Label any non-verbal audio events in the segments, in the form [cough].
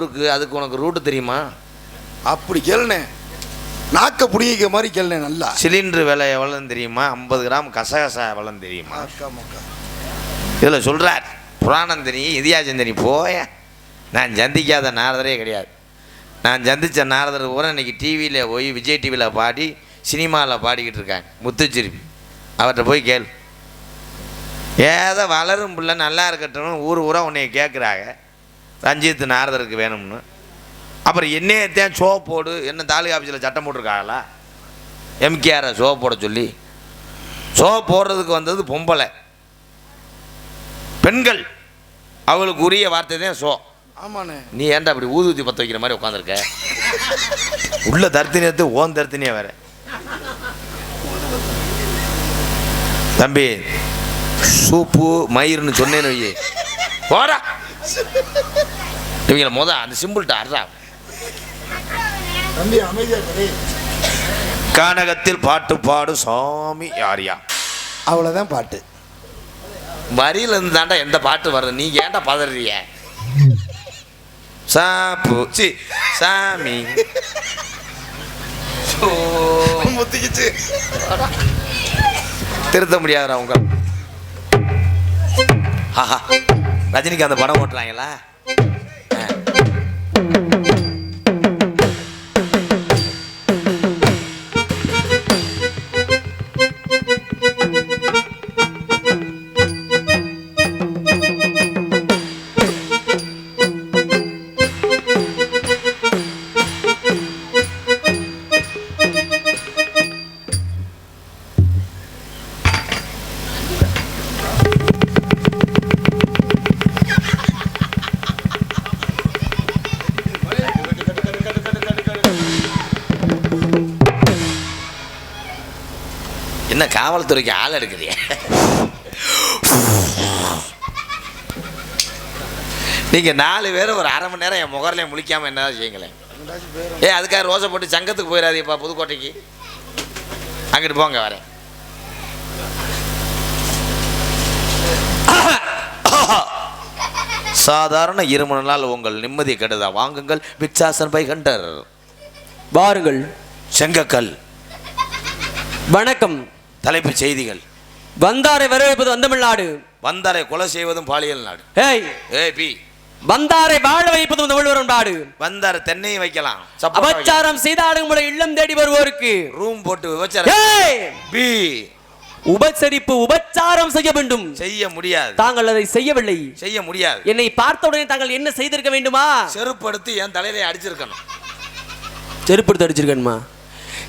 ஊருக்கு அதுக்கு உனக்கு ரூட்டு தெரியுமா? அப்படி கேளுனே நாக்க புடிங்கிக்க மாதிரி கேளுனே நல்லா. சிலிண்டர் விலை எவ்வளோன்னு தெரியுமா? ஐம்பது கிராம் கசகசா எவ்வளோன்னு தெரியுமா? இதில் சொல்கிறார் புராணம் தெரியும் இதிகாசம் தெரியும். போய நான் சந்திக்காத நாரதரே கிடையாது. நான் சந்தித்த நாரதர் பூரா இன்னைக்கு டிவியில் போய் விஜய் டிவியில் பாடி சினிமாவில் பாடிக்கிட்டு இருக்காங்க. முத்துச்சிருப்பி அவர்கிட்ட போய் கேளு. ஏதோ வளரும் பிள்ளை நல்லா இருக்கட்டும் ஊர் ஊரா உன்னைய கேட்குறாங்க ரஞ்சித் நாரதருக்கு வேணும்னு. அப்புறம் என்னையத்தான் ஷோ போடு என்ன தாலுகா ஆஃபீஸில் சட்டம் போட்டிருக்காங்களா? எம்கேஆரை ஷோ போட சொல்லி. ஷோ போடுறதுக்கு வந்தது பொம்பளை. பெண்கள். அவளுக்கு உரிய வார்த்தை தான் ஷோ ஆமாண்ணே. நீ ஏன்டா அப்படி ஊதுவத்தி பற்ற வைக்கிற மாதிரி உட்காந்துருக்க [laughs] உள்ள தர்த்தினியத்து ஓன் தர்த்தினியா வேற. தம்பி சூப்பு மயிர்னு சொன்னேன்னு வையே. போடா. இவங்கள முத அந்த சிம்பிள்கிட்ட அறா தம்பி அமைதியா இரு. கானகத்தில் பாட்டு பாடு சாமி யாரியா அவ்வளவுதான் பாட்டு. வரியில இருந்து தாண்டா எந்த பாட்டு வருது? நீங்க ஏன்டா பதறிய? சாப்பு சி சாமி. சோ. முத்திக்கிச்சு. திருத்த முடியாதுடா உங்க. ஆஹா. ரஜினிக்கு அந்த படம் ஓட்டுறாங்களா? காவல்துறைக்கு ஆள் எடுக்குறிய நீங்க நாலு பேர் ஒரு அரை மணி நேரம் என் முகர்லையும் முழிக்காம என்ன செய்யுங்களேன் ஏ அதுக்காக ரோசை போட்டு சங்கத்துக்கு போயிடாதீப்பா புதுக்கோட்டைக்கு. அங்கிட்டு போங்க வரேன். சாதாரண இருமனால் உங்கள் நிம்மதி கெடுதா? வாங்குங்கள் விக்சாசன் பை கண்டர் வாருங்கள். செங்கக்கல். வணக்கம். தலைப்புச் செய்திகள். வந்தாரை வரவேற்பது வந்தமிழ்நாடு வந்தாரை கொலை செய்வதும் பாலியல் நாடு. ஏய். ஏய் பி. வந்தாரை வாழ வைப்பதும் தமிழ்வரும் நாடு. வந்தார தென்னையும் வைக்கலாம். அபச்சாரம் செய்தாடும் முறை இல்லம் தேடி வருவோருக்கு. ரூம் போட்டு விபச்சாரம். ஏய். பி. உபசரிப்பு உபச்சாரம் செய்ய வேண்டும். செய்ய முடியாது. தாங்கள் அதை செய்யவில்லை. செய்ய முடியாது. என்னை பார்த்த உடனே தாங்கள் என்ன செய்திருக்க வேண்டுமா? செருப்பு எடுத்து என் தலையில அடிச்சிருக்கணும். செருப்பு அடிச்சிருக்கணுமா?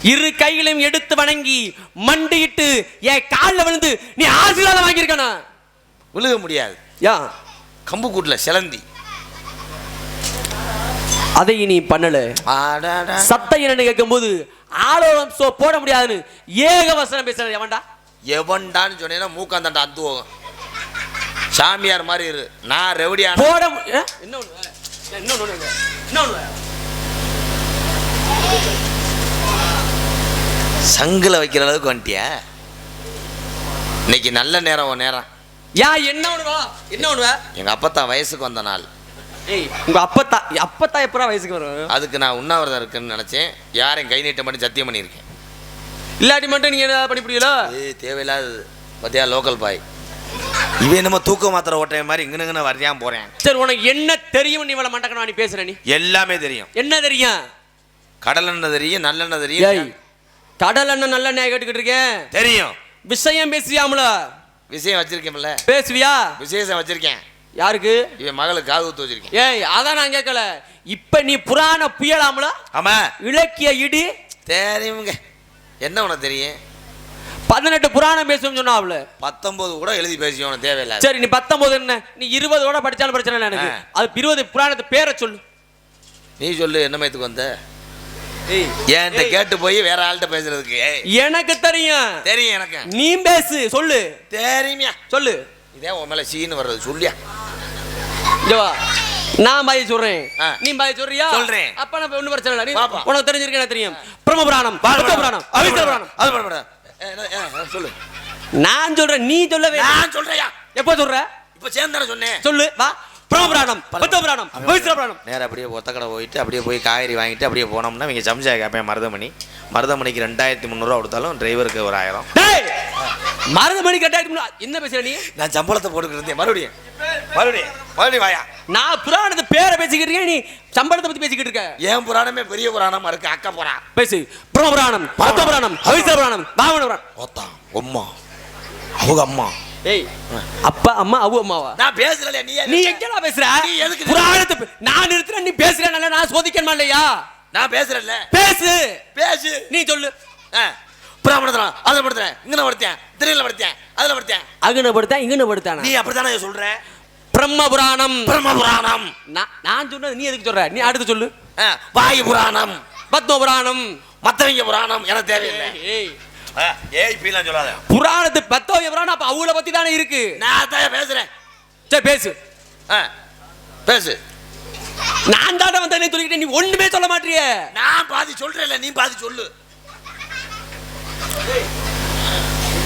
இரு கைகளையும் எடுத்து வணங்கி மண்டியிட்டு என் காலில் விழுந்து நீ ஆசீர்வாதம் வாங்கியிருக்கணும். விழுக முடியாது. யா. கம்பு கூட்டுல சிலந்தி. அதை நீ பண்ணல. சத்தம் என்னன்னு கேட்கும்போது ஆலோலம் சோ போட முடியாதுன்னு ஏக வசனம் பேசுறது எவன்டா? எவன்டான்னு சொன்னீங்கன்னா மூக்காந்தாண்டா அந்து போகும் சாமியார் மாதிரி இரு. நான் ரெவடியான போட மு- ஏ? என்ன ஒண்ணு வேற? என்ன ஒண்ணு வேற? என்ன ஒண்ணு வேற? சங்குல வைக்கிற அளவுக்கு வந்துட்டியா? இன்னைக்கு நல்ல நேரம் உன் நேரம். யா என்ன ஒண்ணு வா என்ன ஒண்ணு வா? எங்க அப்பத்தான் வயசுக்கு வந்த நாள். ஏய் உங்க அப்பத்தா அப்பத்தா எப்பரா வயசுக்கு வரும் அதுக்கு நான் உண்ணாவிரதம் இருக்குன்னு நினைச்சேன். யாரையும் கை நீட்ட மட்டும் சத்தியம் பண்ணியிருக்கேன். இல்லாட்டி மட்டும் நீங்க என்ன பண்ணி முடியல ஏய் தேவையில்லாதது. பத்தியா லோக்கல் பாய் இவன் என்னமோ தூக்க மாத்திரை ஓட்டுற மாதிரி இங்கனுங்கன்னு வரையாம போறேன். சரி உனக்கு என்ன தெரியும்? நீ இவ்வளவு மண்டக்கணும் நீ பேசுற நீ. எல்லாமே தெரியும். என்ன தெரியும்? கடலெண்ணெய் தெரியும் நல்லெண்ணெய் தெரியும். கடல் என்ன நல்ல நேரம் கேட்டுக்கிட்டு இருக்கேன். தெரியும். விஷயம் பேசுவியாமல விஷயம் வச்சிருக்கேன்ல பேசுவியா? விசேஷம் வச்சிருக்கேன். யாருக்கு? இவன் மகளுக்கு காது ஊத்து வச்சிருக்கேன். ஏய் அதான் நான் கேட்கல இப்ப நீ புராண புயலாமல ஆமா. இலக்கிய இடி? தெரியுங்க என்ன உனக்கு தெரியும்? பதினெட்டு புராணம் பேசுவோம் சொன்னாப்ல பத்தொன்பது கூட எழுதி பேசி உனக்கு தேவையில்லை சரி நீ பத்தொன்பது என்ன? நீ இருபது கூட படிச்சாலும் பிரச்சனை இல்லை எனக்கு. அது இருபது புராணத்து பேரை சொல்லு. நீ சொல்லு என்ன மயத்துக்கு வந்த? என்கிட்ட கேட்டு போய் வேற ஆள்கிட்ட பேசுறதுக்கு? எனக்கு தெரியும். தெரியும் எனக்கு. நீ பேசு சொல்லு. தெரியுமியா. சொல்லு. இதே உன் மேல சீனு வர்றது சொல்லியா? இங்க வா. நான் பாய் சொல்றேன். நீ பாய் சொல்றியா? சொல்றேன். அப்ப நம்ம ஒண்ணும் பிரச்சனை இல்லை. உனக்கு தெரிஞ்சிருக்கு எனக்கு தெரியும்? பிரம்ம புராணம். பத்த புராணம். அவித்த புராணம். அது ஏ, சொல்லு. நான் சொல்றேன். நீ சொல்லவே நான் சொல்றையா எப்போ சொல்ற? இப்ப சேர்ந்தானே சொன்னேன். சொல்லு. வா. பிரம்மபுராணம் பத்தபுராணம் பவித்ரபுராணம் நேரா அப்படியே ஒத்தக்கடை போயிட்டு அப்படியே போய் காய்கறி வாங்கிட்டு அப்படியே போனோம்னா இவங்க சமைச்சா கேட்பேன் மருதமணி. மருதமணிக்கு ரெண்டாயிரத்தி முந்நூறுரூவா கொடுத்தாலும் டிரைவருக்கு ஒரு ஆயிரம். மணி கட்டாயிரத்து முன்னா- என்ன பேசுற நீ? நான் சம்பளத்தை போட்டுக்கிட்டு இருந்தேன். மறுபடியும் மறுபடியும் மறுபடியும் வாயா. நான் புராணத்தை பேரை பேசிக்கிட்டு இருக்கேன் நீ சம்பளத்தை பத்தி பேசிக்கிட்டு இருக்க. ஏன் புராணமே பெரிய புராணமா இருக்கு அக்கா புராணம் பேசு. பிரம்மபுராணம் பத்தபுராணம் பவித்ரபுராணம் பாவன புராணம் ஓத்தா உம்மா அவங்க அம்மா. ஏய் அப்பா அம்மா அவு அம்மாவா? நான் பேசுறல நீ நீ எங்கடா பேசுற? நீ எதுக்கு புராணத்தை நான் நிறுத்துறேன் நீ பேசுறேன் நான் சோதிக்கணுமா இல்லையா? நான் பேசுறேன்ல. பேசு. பேசு. நீ சொல்லு. பிராமணத்தில் அதில் படுத்தேன் இங்கே படுத்தேன் திரையில் படுத்தேன் அதில் படுத்தேன் அங்கன படுத்தா இங்கன படுத்தானா? நீ அப்படித்தானே சொல்ற? பிரம்ம புராணம் பிரம்ம புராணம் நான் சொன்னது நீ எதுக்கு சொல்ற? நீ அடுத்து சொல்லு. வாயு புராணம் பத்ம புராணம் மத்தவங்க புராணம் எனக்கு தேவையில்லை. ஏய் ஆ, ஏய் இப்படிலாம் சொல்லாத? புராணத்து பத்தோய புராணம் அப்ப அவங்கள பத்தி தானே இருக்கு? நான் தான் பேசுறேன். சரி பேசு. ஆ, பேசு. நான் தானே வந்தேன் சொல்லிக்கிட்டே நீ ஒண்ணுமே சொல்ல மாட்டியே. நான் பாதி சொல்றேன்ல நீ பாதி சொல்லு.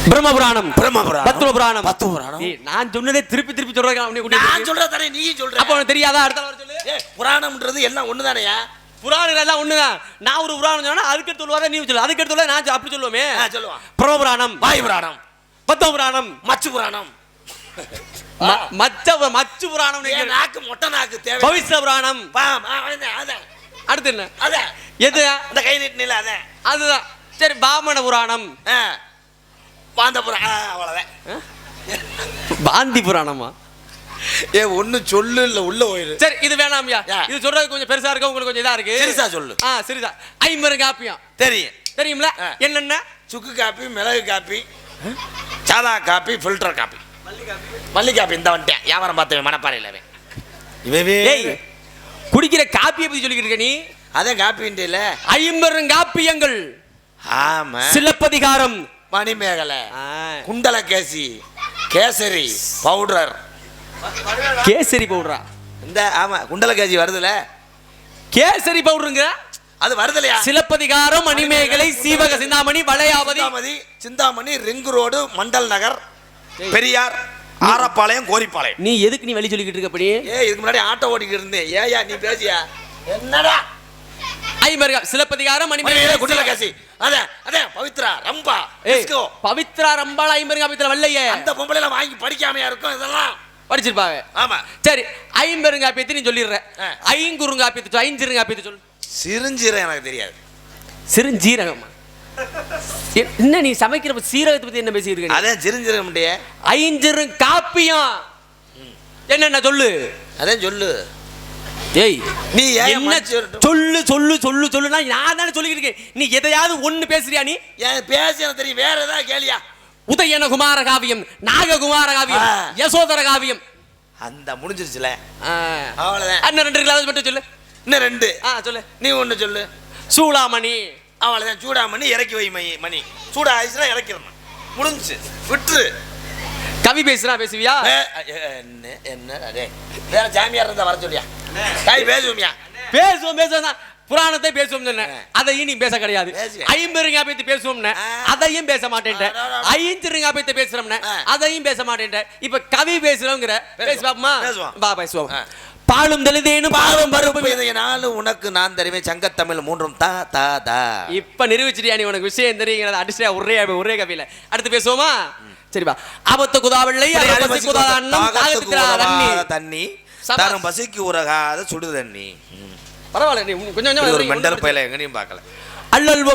பிரம்ம புராணம் பிரம்ம புராணம். பத்ம புராணம் பத்ம புராணம். நான் சொன்னதே திருப்பி திருப்பி சொல்றேன் நான் சொல்ற தானே நீயும் சொல்ற. அப்ப உனக்கு தெரியாதா? அடுத்த சொல்லு. புராணம்ன்றது எல்லாம் ஒண்ணுதானயா? புராணம் எல்லாம் ஒண்ணுதான். நான் ஒரு புராணம் சொன்னா அதுக்கு சொல்லுவாத நீ சொல்லு. அதுக்கு எடுத்து சொல்ல. நான் அப்படி சொல்லுவோமே. சொல்லுவான். பிரம்ம புராணம். வாயு புராணம். பத்ம புராணம். மச்சு புராணம். மச்ச மச்சு புராணம் நாக்கு மொட்டை நாக்கு தேவை? பவிஷ்ய புராணம். அடுத்து என்ன? அதான். எது? அந்த கை நீட்டினில அதான் அதுதான். சரி பாமன புராணம். பாந்த புராணம் அவ்வளவுதான். பாந்தி புராணமா? ஏ ஒண்ணு சொல்லு இல்ல உள்ள போயிரு. சரி இது வேணாம்யா. இது சொல்றது கொஞ்சம் பெருசா இருக்கு? உங்களுக்கு கொஞ்சம் இதா இருக்கு? சிறுசா சொல்லு. ஆ சிறுசா. ஐம்பது காப்பியம். தெரியும். தெரியும்ல. என்னென்ன? சுக்கு காப்பி மிளகு காப்பி சாதா காப்பி ஃபில்டர் காப்பி. மல்லி காப்பி. இந்த வந்துட்டேன் வியாபாரம் பார்த்தவன் மனப்பாறையில் ஏய் குடிக்கிற காப்பியை பத்தி சொல்லிக்கிட்டு இருக்க நீ? அதான் காப்பின்றில. ஐம்பெரும் காப்பியங்கள். ஆமா. சிலப்பதிகாரம். மணிமேகலை குண்டலகேசி கேசரி பவுடர். கேசரி பவுடரா? இந்த ஆமா குண்டலகேசி வருதுல. கேசரி பவுடருங்க. அது வருதுலையா? Silappatikaram Manimekalai Seevaka Chintamani Valayapathi Chintamani Chintamani ring road Mandal Nagar Periyar Arappalayam Goripalayam. நீ எதுக்கு நீ வழி சொல்லிக்கிட்டு இருக்க அப்படி? ஏ இதுக்கு முன்னாடி ஆட்டோ ஓட்டிக்கிட்டு இருந்தேன். ஏயா நீ பேசியா? என்னடா? ஐம்பது கா- சிலப்பதிகாரம் மணிமேகலை குண்டலகேசி அதான் அதான் பவித்ரா ரம்பா பவித்ரா ரம்பாள் ஐம்பது காப்பியத்துல வல்லையே அந்த பொம்பளை வாங்கி படிக்காமையா இருக்கும் இதெல்லாம்? படிச்சிருப்பாங்க. ஆமா. சரி ஐம்பெருங்காப்பியத்தை நீ சொல்லிடுற. ஆ. ஐங்குறுங்காப்பியத்தை சொல்லு, ஐஞ்சிருங்காப்பியத்தை சொல்லு. சிறுஞ்சீரம் எனக்கு தெரியாது. சிறுஞ்சீரகமா? என்ன நீ சமைக்கிற சீரகத்தை பத்தி என்ன நீ? அதான் சிறுஞ்சீரகம் ஐஞ்சிரு காப்பியம் என்னென்ன சொல்லு? அதான் சொல்லு. ஏய் நீ என்ன? சொல்லு சொல்லு சொல்லு சொல்லுனா நான் தானே சொல்லிக்கிட்டு இருக்கேன். நீ எதையாவது ஒண்ணு பேசுறியா நீ? பேசி தெரியும். வேற ஏதாவது கேளியா? உதயன குமார காவியம் நாககுமார காவியம். யசோதர காவியம் அந்த முடிஞ்சிருச்சுல. ஆ. அவ்வளவுதான். அண்ணன் ரெண்டு கிளாஸ் மட்டும் சொல்லு. இன்னும் ரெண்டு. ஆ சொல்லு. நீ ஒண்ணு சொல்லு. சூளாமணி. அவ்வளவுதான். சூடா மணி இறக்கி வை மணி மணி. சூடா ஆயிடுச்சுன்னா இறக்கிடணும். முடிஞ்சுச்சு. விட்டுரு. கவி பேசுறா பேசுவியா? ஏ, ஏ, என்ன என்ன அடே. வேற ஜாமியார் இருந்தா வர சொல்லியா? பேசுவோமியா? பேசுவோம் பேசுவோம் தான். புராணத்தை பேசுவோம் சொன்னேன். அதையும் நீ பேச கிடையாது. ஐம்பருங்கா பேத்து பேசுவோம்னு. அதையும் பேச ஆ. ஐஞ்சிருங்கா பேத்து பேசுறோம்னு. அதையும் பேச மாட்டேன்ட்ட இப்ப கவி பேசுறோங்கிற. பேசு பாப்போமா. வா பேசுவோம். பாலும் தெளிதேனும் பாலும் பருப்பு இதைய நாளும் உனக்கு நான் தருவேன் சங்கத்தமிழ் மூன்றும் தா தா தா இப்ப நிரூபிச்சிட்டியா நீ உனக்கு விஷயம் தெரியுங்கிறத அடிச்சியா ஒரே ஒரே கவியில அடுத்து பேசுவோமா சரிப்பா ஆபத்து குதாவில்லை குதா தண்ணி தண்ணி. தரும் பசிக்கு உரகாத சுடு தண்ணி. பரவாயில்ல நீ கொஞ்சம் கொஞ்சம் ஒரு மெண்டல் பயில எங்கனையும் பார்க்கல. அல்லல்வோ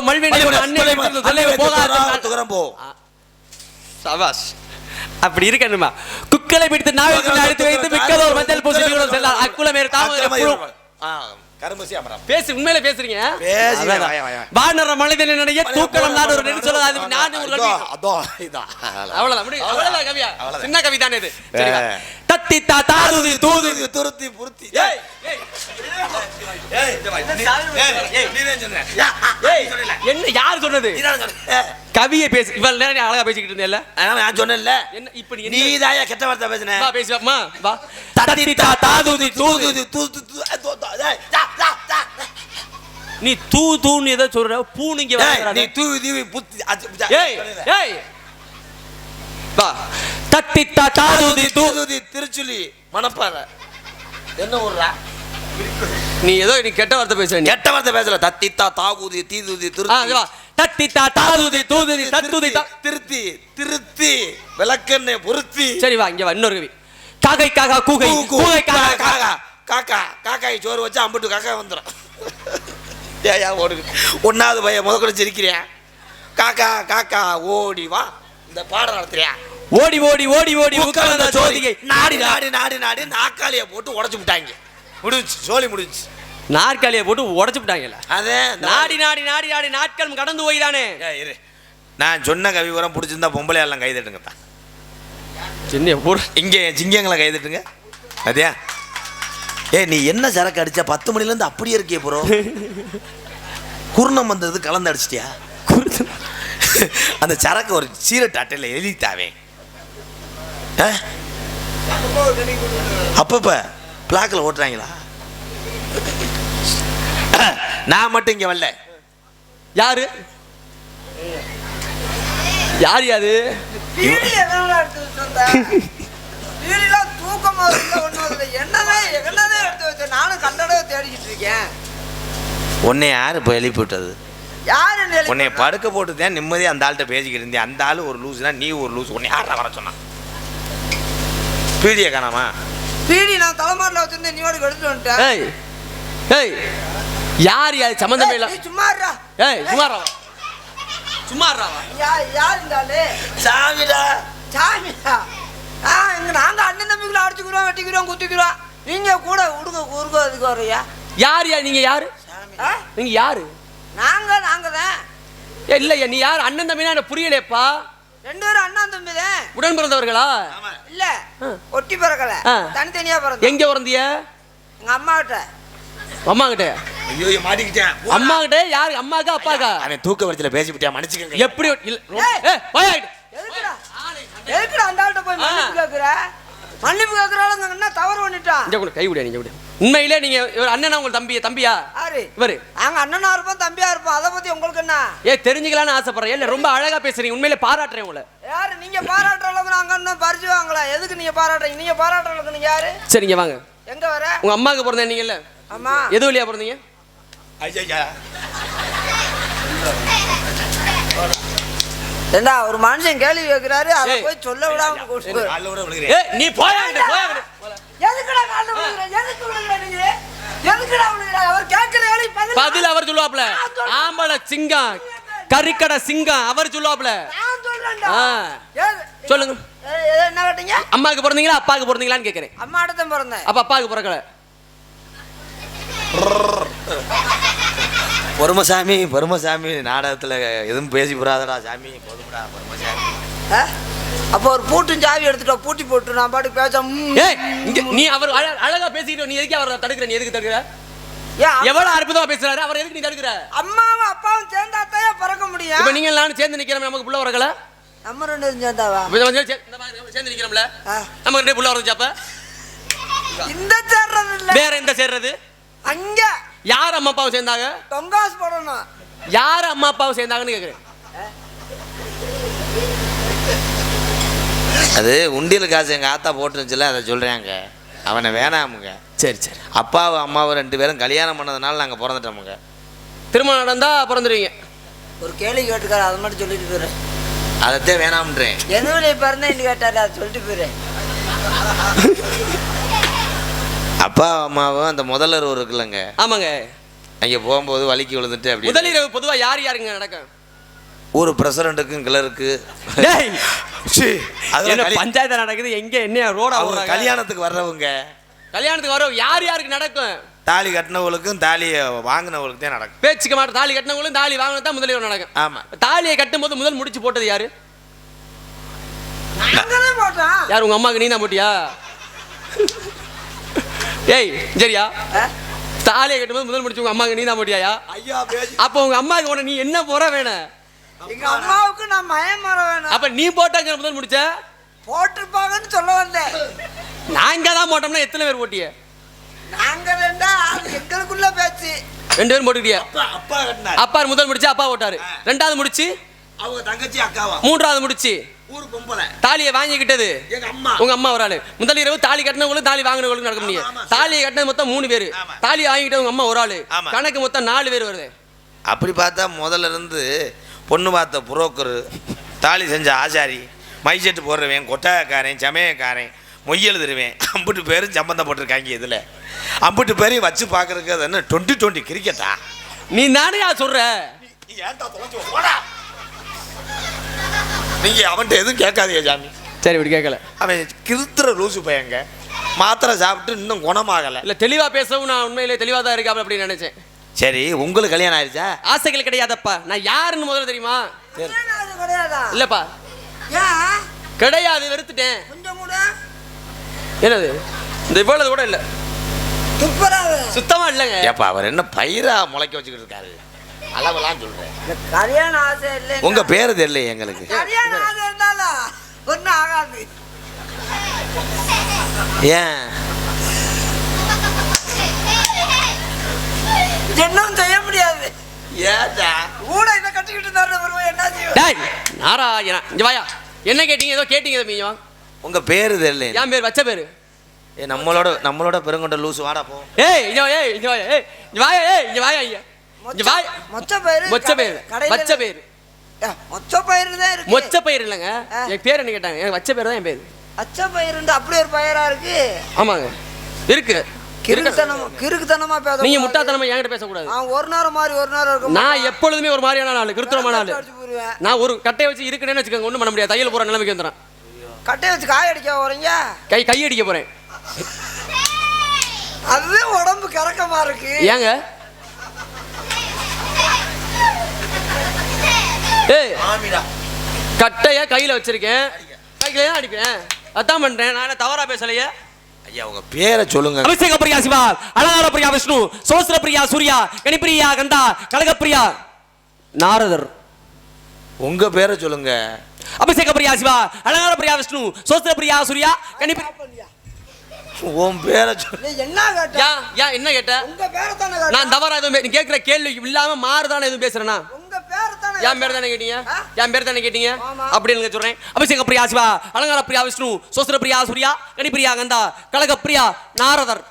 போகாத? துகரம் போ. சபாஷ் அப்படி இருக்கணுமா? குக்களை பிடித்து நாவில் அடித்து வைத்து மிக்கதோர் மஞ்சள் பூசி செல்ல. அக்குல மேல் தாம கரும்பசி அமரம் பேசி உண்மையில பேசுறீங்க. வானர மனிதனுடைய தூக்கலாம் நான் ஒரு நெடு சொல்ல அது நான் ஒரு அவ்வளவுதான் முடி- அவ்வளவுதான். கவியா. அவ்வளவுதான். சின்ன கவி தானே இது சரி வா. ஏ. தத்தி தா தாதுதி தூது தூது துருத்தி புருத்தி என்ன யார் சொன்னது? கவியை பேசு இவ்வளவு நேரம் நீ அழகா பேசிக்கிட்டு இருந்தேல்ல? நான் சொன்னேன்ல. என்ன இப்ப நீ நீ தாயா கெட்ட வார்த்தை பேசுன? வா பேசி வாமா வா. தத்தி தா தாதுதி தூது தூது தூ தூ தா தா தா. நீ தூ தூன்னு ஏதோ சொல்ற பூனிங்க நீ தூவி தூவி புத்தி ஏய் ஏய். வா. தத்தி தா தாதுதி தூ தூது திருச்சுலி மணப்பாறை. என்ன ஊர்ரா நீ ஏதோ நீ கெட்ட வார்த்தை பேசுற கெட்ட வார்த்தை பேசல. தத்தித்தா தாகூதி தீதுதி திருத்தி. வா. தத்தி தா தாதுதி தூதுதி தத்துதி தா திருத்தி திருத்தி விளக்கெண்ணை பொருத்தி. சரி வா இங்க வா இன்னொரு கவி. காக்கை காக்கா கூகை. கூ, கூ, கூகை காக்கா காக்கா காக்கா காக்கா காக்காய் சோறு வச்சு அம்பிட்டு காக்கா வந்துடும் ஏயா ஓடு. ஒன்னாவது பையன் முத கூட சிரிக்கிறேன் காக்கா காக்கா ஓடி வா. இந்த பாடம் நடத்துறியா? ஓடி ஓடி ஓடி ஓடி உட்கார்ந்த ஜோதிகை. நாடி நாடி நாடி நாடி நாக்காளியை போட்டு உடச்சு விட்டாங்க. முடிஞ்சு சோலி முடிஞ்சு நாற்காலியை போட்டு உடைச்சு விட்டாங்கல்ல. அதே நாடி நாடி நாடி நாடி நாட்கள் கடந்து போய்தானே. ஏய், இரு. நான் சொன்ன கவி உரம் பிடிச்சிருந்தா பொம்பளை எல்லாம் கைதட்டுங்க தான் சின்ன ஊர். இங்கே சிங்கங்களை கைதட்டுங்க. அதே ஏய் நீ என்ன சரக்கு அடிச்ச? பத்து மணிலேருந்து அப்படியே இருக்கியே ப்ரோ. குருணம் வந்தது கலந்து அடிச்சிட்டியா? அந்த சரக்கு ஒரு சீரட் அட்டையில் ஆ? அப்பப்ப பிளாக்கில் ஓட்டுறாங்களா? நான் மட்டும் இங்கே வரல. யாரு? யார் இருக்கேன். உன்னை யார் இப்போ எழுப்பி விட்டது? யாரு உன்னை படுக்க போட்டு தான் நிம்மதியாக அந்த ஆள்கிட்ட பேசிக்கிட்டு இருந்தேன். அந்த ஆள் ஒரு லூஸ்னா நீ ஒரு லூஸ் உன்னை யாரா வர சொன்னான்? பீடியை காணாமா பீடி நான் தலைமாட்டில் வச்சிருந்தேன் நீ வாட்டுக்கு எடுத்துட்டு வந்துட்டேன். ஏய் ஏய் யார் யாது சம்மந்தமே இல்ல சும்மா இருடா. ஏய் சுமாராவா சுமாராவா யா- யார் இந்த ஆளு? சாமிடா சாமியா? ஆ, இங்க நாங்க அண்ணன் தம்பிக்குள்ள அடிச்சுக்கிறோம், வெட்டிக்கிறோம், குத்திக்கிறோம். நீங்க கூட உடுங்க குறுக்க அதுக்கு வர்றியா? யார் யா நீங்க யாரு ஆ? நீங்க யாரு நாங்க நாங்க தான் இல்லையா நீ யார் அண்ணன் தம்பினா எனக்கு புரியலையப்பா ரெண்டு பேரும் அண்ணன் தம்பி தான் உடன் பிறந்தவர்களா இல்ல. ஒட்டி பிறக்கல. தனித்தனியா பிறந்தோம். எங்க பிறந்திய? எங்க அம்மா கிட்ட அம்மா கிட்ட ஐயோ மாட்டிக்கிட்டேன் அம்மா கிட்ட யாரு? அம்மாக்கா அப்பாக்கா? அவன் தூக்க வரத்தில் பேசிவிட்டியா? மன்னிச்சுக்கங்க. எப்படி. எதுக்குடா? எதுக்குடா அந்த ஆள்கிட்ட போய் மன்னிப்பு கேக்குற? மன்னிப்பு கேக்குறாளுங்க என்ன இங்க கூட கை விடு நீங்க விடு. உண்மையிலே நீங்க இவர் அண்ணனா உங்க தம்பி தம்பியா? யாரு? இவரு. நாங்க அண்ணனா இருப்போம் தம்பியா இருப்போம். அதை பத்தி உங்களுக்கு என்ன? ஏ தெரிஞ்சுக்கலாம்னு ஆசைப்படுறேன். இல்ல ரொம்ப அழகா பேசுறீங்க. உண்மையிலே பாராட்டுறேன் உங்களை. யாரு? நீங்க பாராட்டுற அளவுக்கு நாங்க இன்னும் பறிச்சு வாங்கல. எதுக்கு நீங்க பாராட்டுறீங்க? நீங்க பாராட்டுற அளவுக்கு நீங்க யாரு? சரிங்க வாங்க. எங்க வர? உங்க அம்மாவுக்கு பிறந்தேன் நீங்கல்ல ஆமா எது வழியா பிறந்தீங்க? ஐயா ஏண்டா ஒரு மனுஷன் கேள்வி கேக்குறாரு அதை. போய் சொல்ல விடாம ஏ நீ போயா இங்கிட்டு, போயா இங்கிட்டு. எதுக்குடா காலைல விழுகிற? எதுக்கு விழுகிற நீங்க எதுக்குடா விழுகிற? அவர் கேட்கிற கேள்வி பதில் பதில் அவர் சொல்லுவாப்ல ஆம்பளை சிங்கம் கறிக்கடை சிங்கம் அவர் சொல்லுவாப்ல சொல்லுங்க. என்ன கேட்டீங்க? அம்மாவுக்கு பிறந்தீங்களா அப்பாவுக்கு பிறந்தீங்களான்னு கேட்கறேன் அம்மா தான் பிறந்தேன். அப்ப அப்பாவுக்கு பிறக்கல. [laughs] பொறுமசாமி பொறுமசாமி நாடகத்தில் எதுவும் பேசி போறாதடா சாமி பொறுமடா பொறுமசாமி. ஆ? அப்போ ஒரு பூட்டும் சாவி எடுத்துட்டா பூட்டி போட்டு நான் பாட்டுக்கு பேச ம். ஏய் இங்க நீ அவர் அழ- அழகா பேசிட்டு நீ எதுக்கு அவரை தடுக்கிற நீ எதுக்கு தடுக்கிற? எவ்வளவு அற்புதமா பேசுறாரு அவர் எதுக்கு நீ தடுக்கிற? அம்மாவும் அப்பாவும் சேர்ந்தாத்தையே பிறக்க முடியும்? இப்ப நீங்க எல்லாரும் சேர்ந்து நிக்கிறோம் நமக்கு புள்ள வரக்கல நம்ம ரெண்டு பேரும் சேர்ந்தாவா? நம்ம நம்ம சேர்ந்து நிக்கிறோம்ல? ஆ. நமக்கு ரெண்டு புள்ள வரது அப்ப? இந்த சேர்றது இல்ல. வேற எந்த சேர்றது? அங்க யார் அம்மா அப்பாவும் சேர்ந்தாங்க? தொங்காசு போடணும் யார் அம்மா அப்பாவும் சேர்ந்தாங்கன்னு கேக்குறேன். அது உண்டியல் காசு எங்கள் ஆத்தா போட்டுருந்துச்சுல அதை சொல்கிறாங்க அவனை வேணாமுங்க. சரி சரி. அப்பாவும் அம்மாவும் ரெண்டு பேரும் கல்யாணம் பண்ணதுனால நாங்கள் பிறந்துட்டோமுங்க. திருமணம் நடந்தா பிறந்துருவீங்க. ஒரு கேள்வி கேட்டுக்காரு அதை மட்டும் சொல்லிட்டு போயிடுறேன் அதைத்தான் வேணாம்ன்றேன். எந்த வழியை பிறந்தேன் கேட்டாரு அதை சொல்லிட்டு போயிடுறேன் அப்பா அம்மாவும் அந்த முதலர் இருக்குல்லங்க. ஆமாங்க. அங்கே போகும்போது வலிக்கு விழுந்துட்டு அப்படி முதலிரவு பொதுவா யார் யாருங்க நடக்கும்? ஒரு பிரசிடண்ட்டுக்கும் கிளருக்கு. பஞ்சாயத்து நடக்குது? எங்க என்ன ரோட அவங்க கல்யாணத்துக்கு வர்றவங்க. கல்யாணத்துக்கு வர யார் யாருக்கு நடக்கும்? தாலி கட்டினவங்களுக்கும் தாலியை வாங்கினவங்களுக்கு தான் நடக்கும். பேச்சுக்க மாட்டோம் தாலி கட்டினவங்களும் தாலி வாங்கினா தான் முதலிரவு நடக்கும். ஆமாம் தாலியை கட்டும்போது முதல் முடிச்சு போட்டது யாரு? யார் உங்க அம்மாவுக்கு நீ தான் போட்டியா? ஏய் சரியா? தாலியை கட்டும்போது முதல் முடிச்சு உங்க அம்மாவுக்கு நீ தான் போட்டியாயா ஐயா பேசி அப்போ உங்க அம்மாவுக்கு உன நீ என்ன போற வேணும் எங்க அம்மாவுக்கு நான் மயம் வர வேணும். அப்ப நீ போட்டாங்க முதல் முடிச்ச? போட்டிருப்பாங்கன்னு சொல்ல வந்தேன். நாங்க தான் போட்டோம்னா எத்தனை பேர் போட்டிய? நாங்க ரெண்டா எங்களுக்குள்ள பேச்சு. ரெண்டு பேரும் போட்டுக்கிட்டியா? அப்பா அப்பா கட்டினார். அப்பா முதல் முடிச்சு அப்பா போட்டாரு. ரெண்டாவது முடிச்சு? அவங்க தங்கச்சி அக்காவா? மூன்றாவது முடிச்சு? ஊர் பொம்பளை தாலியை வாங்கிக்கிட்டது. எங்க அம்மா. உங்க அம்மா ஒரு ஆளு. முதல் இரவு தாலி கட்டினவங்களும் தாலி வாங்கினவங்களும் நடக்க முடியும். தாலியை கட்டினது மொத்தம் மூணு பேரு. தாலி உங்க அம்மா ஒரு ஆளு. கணக்கு மொத்தம் நாலு பேர் வருது. அப்படி பார்த்தா முதல்ல இருந்து பொண்ணு பார்த்த புரோக்கரு தாலி செஞ்ச ஆசாரி மைசெட்டு போடுறவன் கொட்டாயக்காரன் சமயக்காரன் மொய் எழுதுருவேன் அம்புட்டு பேரும் சம்பந்தம் போட்டிருக்காங்க இதில். அம்புட்டு பேரையும் வச்சு பார்க்கறதுக்கு அது என்ன டுவெண்ட்டி டுவெண்ட்டி கிரிக்கெட்டா நீ தானே சொல்ற? நீ ஏன்டா தொலைச்சு போடா. நீங்கள் அவன்கிட்ட எதுவும் கேட்காதீங்க சாமி சரி இப்படி கேட்கல. அவன் கிருத்துற லூசு பையங்க மாத்திரை சாப்பிட்டு இன்னும் குணமாகலை. இல்ல தெளிவா பேசவும் நான் உண்மையிலே தெளிவா தான் இருக்கா அப்படின்னு நினைச்சேன். சரி உங்களுக்கு கல்யாணம் ஆயிடுச்சா ஆசைகள் கிடையாதப்பா. நான் யாருன்னு முதல்ல தெரியுமா? இல்லப்பா. ஏன் கிடையாது வெறுத்துட்டேன். என்னது? இந்த இவ்வளவு கூட இல்ல. துப்புராது சுத்தமா இல்லைங்க. ஏப்பா அவர் என்ன பயிரா முளைக்க வச்சுக்கிட்டு இருக்காரு? அளவெல்லாம் சொல்கிறேன் கல்யாண ஆசை இல்லை உங்க பேரு தெரியல எங்களுக்கு. கல்யாண ஆசை இருந்தாலும் ஒன்றும் ஆகாது. ஏன்? இன்னும் செய்ய முடியாது. நாராயணா இங்க வாயா. என்ன கேட்டீங்க? ஏதோ கேட்டீங்க உங்க பேரு தெரியல என் பேர் வச்ச பேரு. ஏ நம்மளோட நம்மளோட பெருங்கொண்ட லூசு வாடா போ. ஏய் இங்க வா, ஏய் இங்க வாயா ஏய் இங்க வாயா ஏய் இங்க வாயா ஐயா. மொச்ச பயிர் மொச்ச பேரு வச்ச பேரு மொச்ச பயிர் தான் இருக்கு. மொச்ச பயிர் இல்லைங்க. என் பேர் என்ன கேட்டாங்க? எனக்கு வச்ச பேர் தான் என் பேர். அச்ச பயிருண்டு அப்படி ஒரு பயிரா இருக்கு? ஆமாங்க. இருக்கு. கிறுக்குத்தனமா கிறுக்குத்தனமா பேச நீங்க முட்டாத்தனமா என்கிட்ட பேசக்கூடாது. நான் ஒரு நேரம் மாதிரி ஒரு நேரம் இருக்கும். நான் எப்பொழுதுமே ஒரு மாதிரியான ஆளு கிருத்திரமான ஆளு. நான் ஒரு கட்டையை வச்சு இருக்குன்னு வச்சுக்கோங்க ஒன்றும் பண்ண முடியாது. தையல் போற நிலைமைக்கு வந்துடுறேன். கட்டையை வச்சு காய அடிக்க வரீங்க கை கை அடிக்க போறேன். அதுவே உடம்பு கறக்கமா இருக்கு. ஏங்க? ஏய் கட்டைய கையில வச்சிருக்கேன். கையில தான் அடிப்பேன்? அதான் பண்றேன். நான் என்ன தவறா பேசலையே? ஐயா உங்க பேரை சொல்லுங்க. அபிஷேக பிரியா சிவா அலங்கார பிரியா விஷ்ணு சோஸ்திர பிரியா சூர்யா கணிப்பிரியா கந்தா கனகப்பிரியா நாரதர். உங்க பேரை சொல்லுங்க. அபிஷேக பிரியா சிவா அலங்கார பிரியா விஷ்ணு சோஸ்திர பிரியா சூர்யா கணிப்பிரி உன் பேரை என்ன கேட்ட? யா யா என்ன கேட்ட? உங்க பேரை தானே நான் தவறா எதுவும் நீ கேட்கிற கேள்வி இல்லாம மாறுதானே எதுவும் பேசுறேனா? உங்க பேரை தானே என் பேர் தானே கேட்டீங்க? என் பேர் தானே கேட்டீங்க. அப்படின்னு சொல்றேன். அபிஷேக பிரியா சிவா அலங்கார பிரியா விஷ்ணு சோஸ்திர பிரியா சூர்யா கணிப்பிரியா கந்தா கலக பிரியா நாரதர்.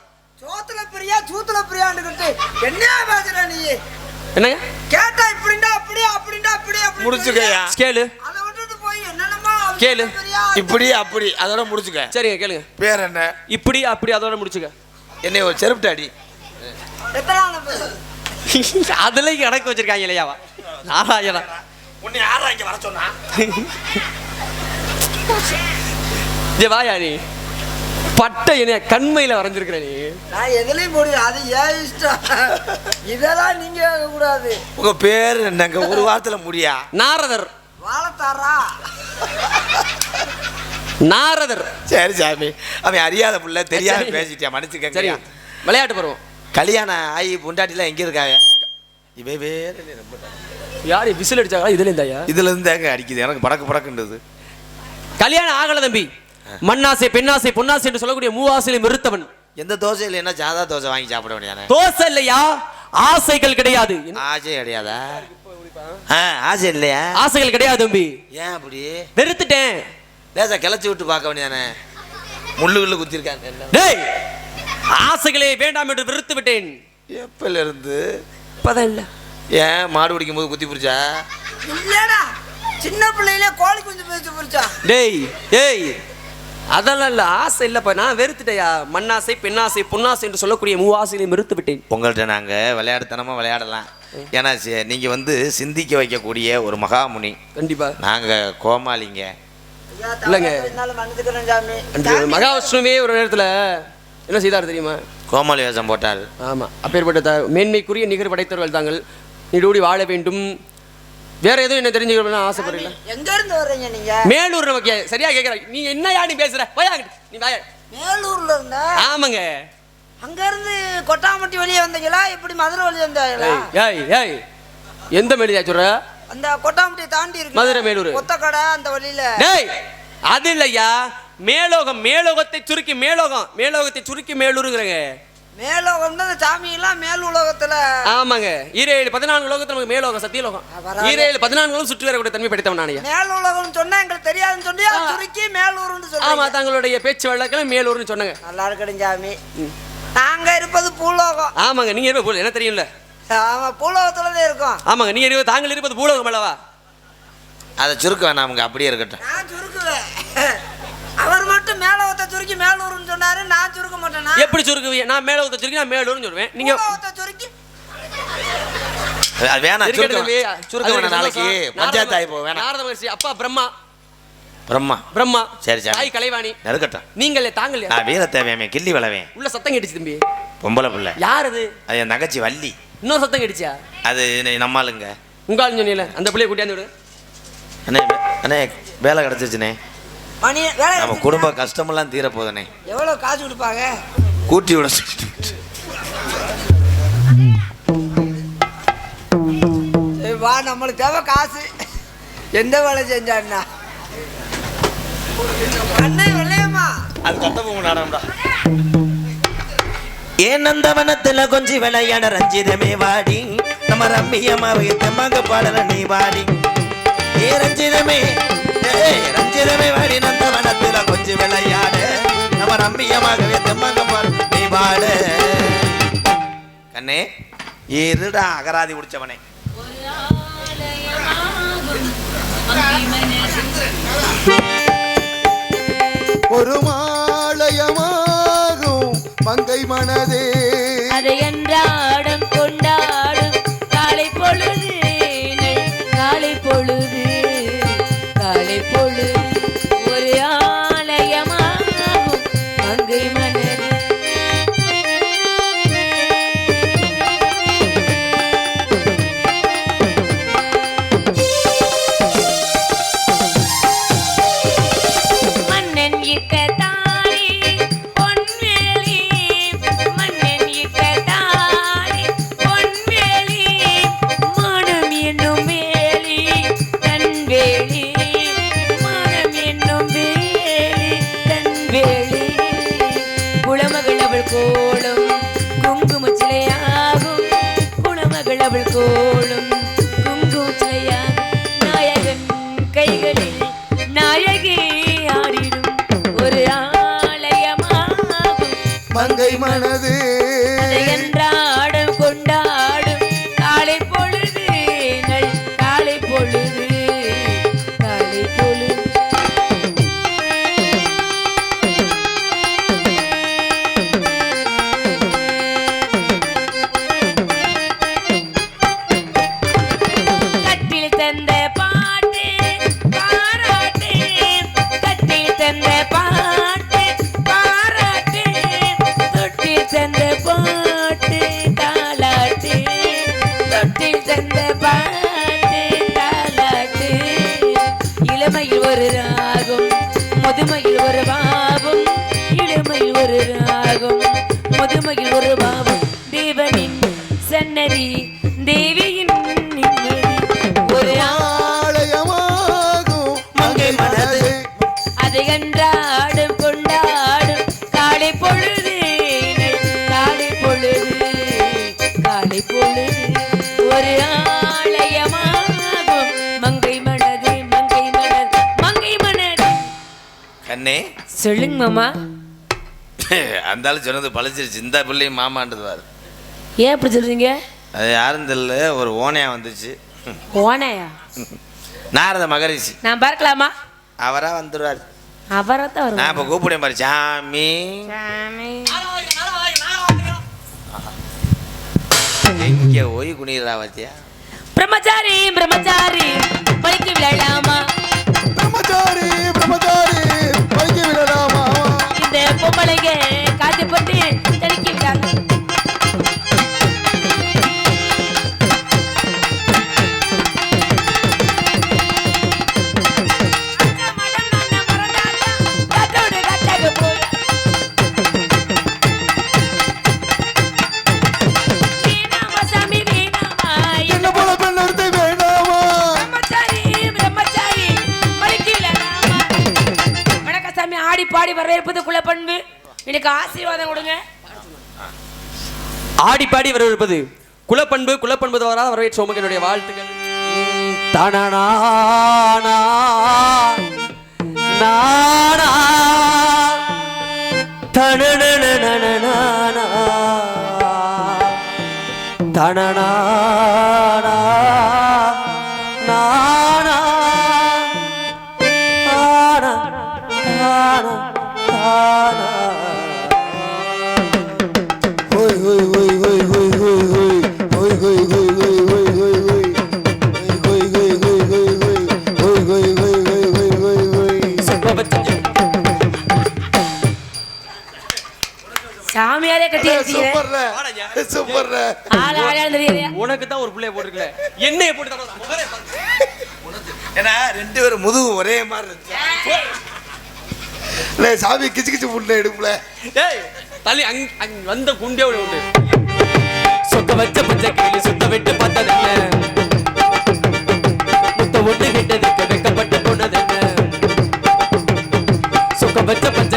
சோத்துல பிரியா சூத்துல பிரியாண்டுக்கிட்டு என்ன பேசுற நீ? என்னங்க? கேட்டா இப்படிண்டா அப்படியே அப்படிண்டா அப்படியே அப்படி முடிச்சுக்கய்யா கேளு. இப்படி அப்படி. அதோட முடிச்சுக்க. சரிங்க கேளுங்க. பேர் என்ன? இப்படி அப்படி அதோட முடிச்சுக்க. என்னை ஒரு பேர்? அதுல கணக்கு வச்சிருக்காங்க இல்லையாவா நாராயணா. உன்னை யாரா இங்க வர சொன்னா? ஜே வாயா நீ. பட்டை என்ன கண்மையில வரைஞ்சிருக்கிற நீ. நான் எதுலயும் போடுவேன் அது ஏன் இஷ்டம்? இதெல்லாம் நீங்க கூடாது உங்க பேர் என்னங்க? ஒரு வாரத்துல முடியா? நாரதர். வாழத்தாரா? நாரதர். சரி சாமி. அவன் அறியாத புள்ள தெரியாத சரி. பேசிட்டியா சரி மன்னிச்சுக்க விளையாட்டு பருவம் கல்யாணம் ஆகி பொண்டாட்டிலாம் எங்க இருக்காங்க? இவை வேற யாரு விசில் அடிச்சாங்களா? இதுல இருந்தாயா? இதுல இருந்து எங்க அடிக்குது. எனக்கு படக்கு படக்குன்றது. கல்யாணம் ஆகல தம்பி. மண்ணாசை பெண்ணாசை பொன்னாசை என்று சொல்லக்கூடிய மூவாசையிலும் வெறுத்தவன். எந்த தோசையில் என்ன சாதா தோசை வாங்கி சாப்பிட வேண்டியானே தோசை இல்லையா? ஆசைகள் கிடையாது. ஆசை கிடையாதா? ஆசை இல்லையா? ஆசைகள் கிடையாது தம்பி. ஏன் அப்படி? வெறுத்துட்டேன். லேசா கிளச்சி விட்டு பார்க்க வேண்டியானே முள்ளு முள்ளு குத்திருக்காங்க டேய் ஆசைகளே வேண்டாம் என்று வெறுத்து விட்டேன். எப்பல இருந்து இப்பதான் இல்ல. ஏன் மாடு பிடிக்கும் போது குத்தி பிடிச்சா? இல்லடா சின்ன பிள்ளையிலே கோழி குஞ்சு பேச்சு பிடிச்சா. டேய் டேய் அதெல்லாம் இல்ல ஆசை இல்லப்பா. நான் வெறுத்துட்டேயா? மண்ணாசை பெண்ணாசை பொன்னாசை என்று சொல்லக்கூடிய மூவாசையிலையும் வெறுத்து விட்டேன். உங்கள்கிட்ட நாங்கள் விளையாடுத்தனமாக விளையாடலாம். ஏன்னா சி- நீங்க வந்து சிந்திக்க வைக்கக்கூடிய ஒரு மகாமுனி. கண்டிப்பா. நாங்கள் கோமாளிங்க. இல்லைங்க. மகாவிஷ்ணுவே ஒரு நேரத்துல என்ன செய்தார் தெரியுமா? கோமாளி வேஷம் போட்டார். ஆமா. அப்பேற்பட்ட த மேன்மைக்குரிய நிகர் படைத்தவர்கள் தாங்கள் நீடூடி வாழ வேண்டும். வேற எதுவும் என்ன தெரிஞ்சுக்கணும்னு ஆசைப்படுறீங்களா? எங்க இருந்து வர்றீங்க நீங்க? மேலூர் நமக்கு சரியா கேட்குற நீ என்ன யாடி பேசுற? போயா நீ வாயா. மேலூர்ல இருந்தா? ஆமாங்க. அங்க இருந்து கொட்டாம்பட்டி வழியே வந்தீங்களா? இப்படி மதுரை வழியே வந்தாங்களா? ஏய் ஏய் ஏய். எந்த மேலியா சொல்ற? அந்த கொட்டாம்பட்டியை தாண்டி இருக்கு. மதுரை மேலூர். கொத்தக்கடை அந்த வழியில. டேய் அது இல்லையா? மேலோகம் மேலோகத்தை சுருக்கி மேலோகம். மேலோகத்தை சுருக்கி மேலூருங்கிறங்க. மேலோகம்னா இந்த சாமியெல்லாம் மேல் உலகத்துல. ஆமாங்க. ஈரேழு பதினான்கு உலகத்துல நமக்கு மேலோகம் சத்தியலோகம். ஈரேழு பதினான்கு உலகம் சுற்றி வரக்கூடிய தன்மை படைத்தவன் நானே மேல் உலகம்னு சொன்னா எங்களுக்கு தெரியாதுன்னு ஆ. சுருக்கி மேலூர்னு ஆமா சொல்லுங்க தங்களுடைய பேச்சு வழக்கில் மேலூர்னு சொன்னாங்க. நல்லா இருக்கணும் சாமி. நாங்க இருப்பது பூலோகம். ஆமாங்க நீங்க இருப்பது என்ன தெரியும்ல? ஆமா பூலோகத்துல தான் இருக்கோம். ஆமாங்க நீங்க இருப்பது தாங்கள் இருப்பது பூலோகம் அல்லவா? அதை சுருக்க வேணாம் நமக்கு அப்படியே இருக்கட்டும். நான் சுருக்குவேன். அவர் மட்டும் மேலோகத்தை சுருக்கி மேலூர்னு சொன்னாரு நான் சுருக்க மாட்டேனா? எப்படி சுருக்குவீங்க? நான் மேலோகத்தை சுருக்கி நான் மேலூர்னு சொல்லுவேன். நீங்க சுருக்கி. வேணாம் சுருக்க வேணாம். நாளைக்கு. பஞ்சாயத்து ஆகி மகரிஷி- போ வேணாம். நாரத மகரிஷி அப்பா பிரம்மா. பிரம்மா. பிரம்மா. சரி, சரி. தாய் கலைவாணி. நெருக்கட்டும். நீங்களே தாங்கள் நான் வீர தேவையாமே கிள்ளி வளவேன். உள்ள சத்தம் கேட்டுச்சு தம்பி. பொம்பளை பிள்ளை. யார் அது? அது என் தங்கச்சி வள்ளி. இன்னொரு சத்தம் கேட்டுச்சா? அது நம்மாளுங்க. உங்க ஆள் சொன்னீங்களே அந்த பிள்ளைய கூட்டியாந்து விடு. அண்ணே அண்ணே வேலை கிடச்சிச்சுண்ணே மணி வேலை நம்ம? குடும்ப கஷ்டமெல்லாம் தீர போதுண்ணே எவ்வளவு காசு கொடுப்பாங்க? கூட்டி விட வா நம்மளுக்கு தேவை காசு. எந்த வேலை செஞ்சான்னா? அண்ணே வெள்ளையம்மா. அது கட்டபொம்மன் நாடகம்டா. ஏன் நந்தவனத்துல கொஞ்சி விளையாட ரஞ்சிதமே வாடி? நம்ம ரம்மியம்மாவை தெம்மாங்க பாடல நீ வாடி ஏ ரஞ்சிதமே ரஞ்சிதமே வாடி நந்தவனத்துல கொஞ்சி விளையாட. நம்ம ரம்மியமாகவே தெம்மாங்க பாடு நீ பாடு. கண்ணே இருடா அகராதி முடிச்சவனே ஒரு மாலயமாகும் மங்கை மனதே. அது என்றால் ஒரு ஆலயமாகும். மங்கை மனது மங்கை மனது மங்கை மனது. கண்ணே. சொல்லுங்க மாமா. அந்த ஆளு சொன்னது பழிச்சிருச்சு. இந்த பிள்ளையும் மாமான்றது பாரு. ஏன் அப்படி சொல்றீங்க? அது யாரும் தெரியல. ஒரு ஓனையா வந்துச்சு. ஓனையா நாரத மகரிஷி. நான் பார்க்கலாமா? அவரா வந்துடுவார். அவரை தான் நான் இப்போ கூப்பிடுவேன் பாரு. சாமி. எங்க ஓய் குனிறா வச்சியா பிரம்மச்சாரி பிரம்மச்சாரி விளையாடாமா பிரம்மச்சாரி பிரம்மச்சாரி இதுக்கு ஆசீர்வாதம் கொடுங்க. ஆடி பாடி வரவேற்பது. குலப்பண்பு குலப்பண்பு வராத வரவேற்றோம் என்னுடைய வாழ்த்துக்கள். தனனா தனனா தனனா சூப்பர்ல. [laughs] சூப்பர்ல. உனக்கு தான் ஒரு பிள்ளைய போட்டுருக்கல. என்னைய போட்டு ஏன்னா ரெண்டு பேரும் முதுகு ஒரே வந்த குண்டே ஒன்று உண்டு பச்சை கையில் சுத்த விட்டு வச்ச பச்சை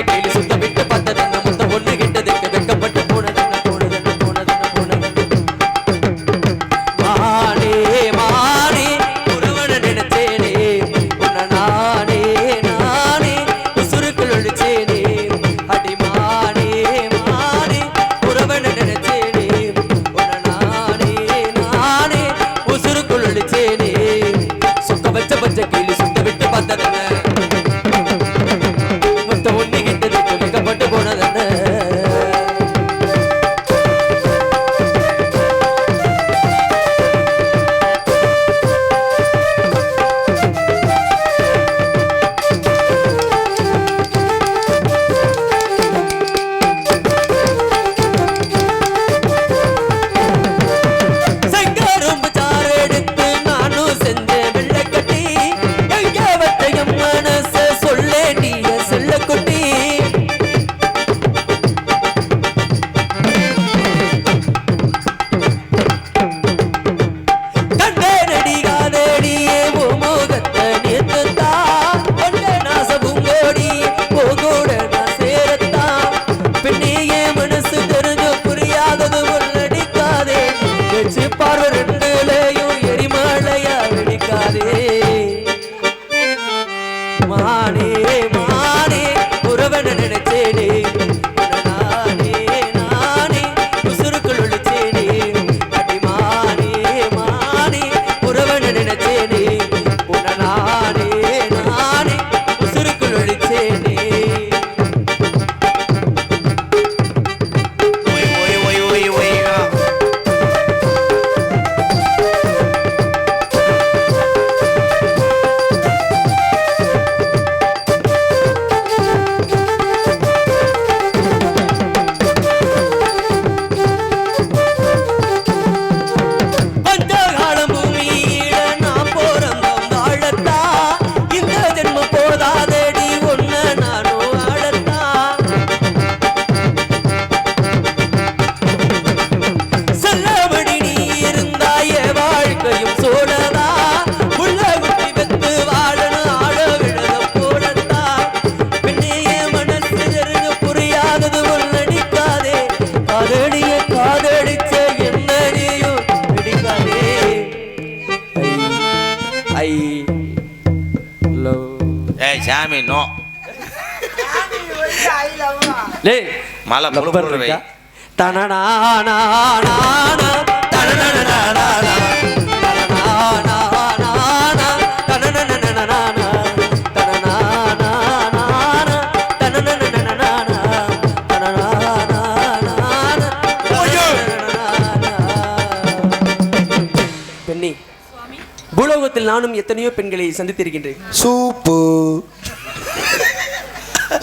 பூலோகத்தில் நானும் எத்தனையோ பெண்களை சந்தித்திருக்கின்றேன். சூப்பு.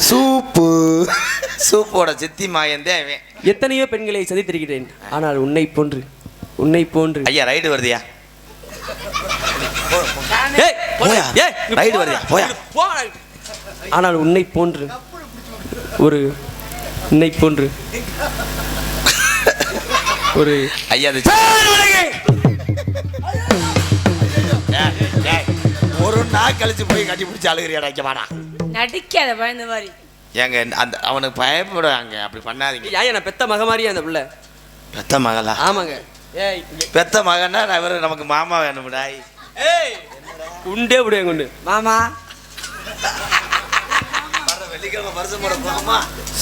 சூப்பு. சூப்போட சித்தி மாயந்தே அவன் எத்தனையோ பெண்களை சதித்திருக்கிறேன். ஆனால் உன்னை போன்று உன்னை போன்று. ஐயா ரைடு வருதியா? ரைடு வருதியா? போயா ஆனால் உன்னை போன்று ஒரு உன்னை போன்று ஒரு ஐயா ஒரு நாள் கழிச்சு போய் கட்டி பிடிச்சி அழுகிறியாடா வைக்க நடிக்காத பயந்த மாதிரி. ஏங்க அந்த அவனுக்கு பயப்படுவாங்க அப்படி பண்ணாதீங்க. ஏன் என்ன பெத்த மக மாதிரியே அந்த பிள்ளை? பெத்த மகளா? ஆமாங்க. ஏய் பெத்த மகன்னா இவர் நமக்கு மாமா வேணும்டா. ஏய். குண்டே விடுங்க குண்டு. மாமா.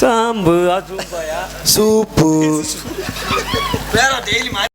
சாம்பு சூப்பு பேரா டெய்லி